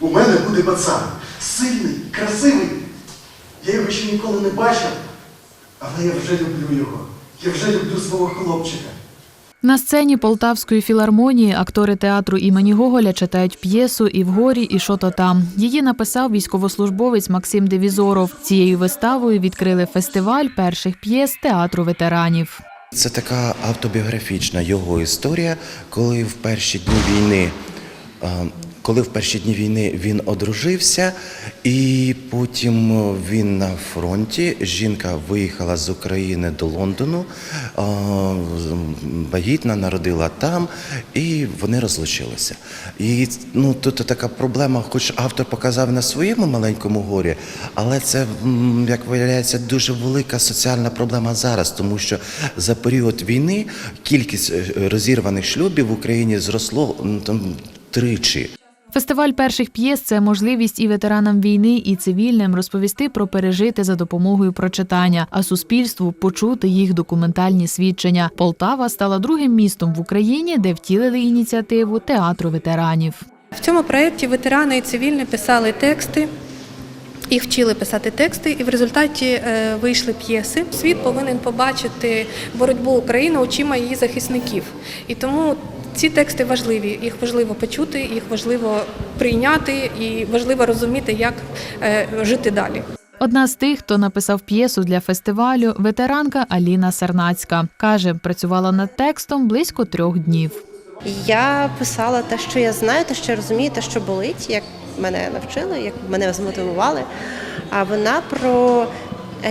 У мене буде пацан. Сильний, красивий. Я його ще ніколи не бачив, але я вже люблю його. Я вже люблю свого хлопчика. На сцені Полтавської філармонії актори театру імені Гоголя читають п'єсу І вгорі, і що то там. Її написав військовослужбовець Максим Девізоров. Цією виставою відкрили фестиваль перших п'єс театру ветеранів. Це така автобіографічна його історія, коли в перші дні війни. Коли в перші дні війни він одружився, і потім він на фронті. Жінка виїхала з України до Лондону, вагітна, народила там, і вони розлучилися. І ну тут така проблема, хоч автор показав на своєму маленькому горі, але це, як виявляється, дуже велика соціальна проблема зараз, тому що за період війни кількість е, розірваних шлюбів в Україні зросло там тричі. Фестиваль перших п'єс це можливість і ветеранам війни, і цивільним розповісти про пережити за допомогою прочитання, а суспільству почути їх документальні свідчення. Полтава стала другим містом в Україні, де втілили ініціативу театру ветеранів. В цьому проєкті ветерани і цивільні писали тексти. Їх вчили писати тексти, і в результаті е, вийшли п'єси. Світ повинен побачити боротьбу України очима її захисників. І тому ці тексти важливі. Їх важливо почути, їх важливо прийняти і важливо розуміти, як е, жити далі. Одна з тих, хто написав п'єсу для фестивалю, ветеранка Аліна Сарнацька. Каже, працювала над текстом близько трьох днів. Я писала те, що я знаю, те, що я розумію, те, що болить, як мене навчили, як мене змотивували. А вона про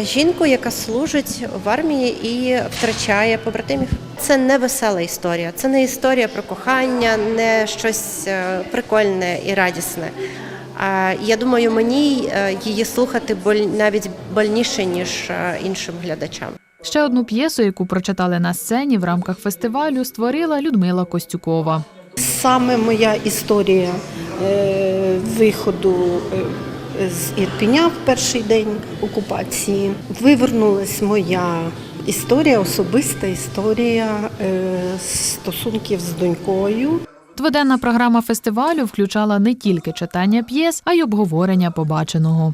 жінку, яка служить в армії і втрачає побратимів. Це не весела історія, це не історія про кохання, не щось е, прикольне і радісне. Я думаю, мені е, її слухати боль навіть больніше ніж е, іншим глядачам. Ще одну п'єсу, яку прочитали на сцені в рамках фестивалю, створила Людмила Костюкова. Саме моя історія виходу з Ірпеня в перший день окупації. Вивернулась моя історія, особиста історія е, стосунків з донькою. Дводенна програма фестивалю включала не тільки читання п'єс, а й обговорення побаченого.